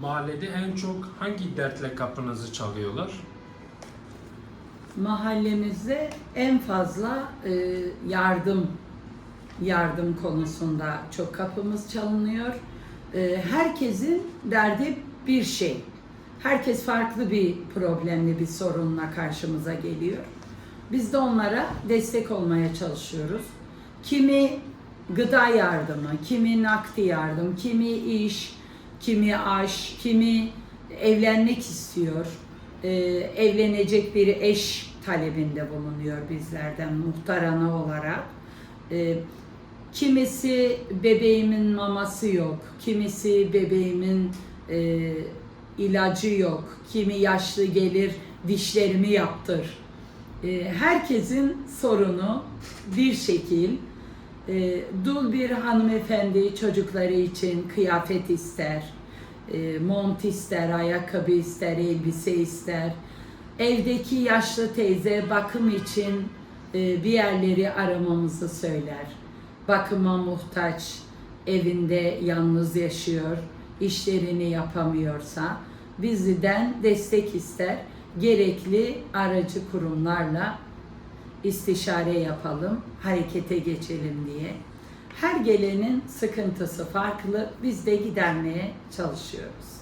Mahallede en çok hangi dertle kapınızı çalıyorlar? Mahallemizde en fazla e, yardım yardım konusunda çok kapımız çalınıyor. E, herkesin derdi bir şey. Herkes farklı bir problemli bir sorunla karşımıza geliyor. Biz de onlara destek olmaya çalışıyoruz. Kimi gıda yardımı, kimi nakdi yardım, kimi iş, kimi aş, kimi evlenmek istiyor. Ee, evlenecek bir eş talebinde bulunuyor bizlerden muhtar ana olarak. Ee, kimisi bebeğimin maması yok, kimisi bebeğimin e, ilacı yok, kimi yaşlı gelir dişlerimi yaptır. Ee, herkesin sorunu bir şekil. Ee, dul bir hanımefendi çocukları için kıyafet ister, e, mont ister, ayakkabı ister, elbise ister. Evdeki yaşlı teyze bakım için e, bir yerleri aramamızı söyler. Bakıma muhtaç, evinde yalnız yaşıyor, işlerini yapamıyorsa bizden destek ister. Gerekli aracı kurumlarla istişare yapalım, harekete geçelim diye. Her gelenin sıkıntısı farklı, biz de gidermeye çalışıyoruz.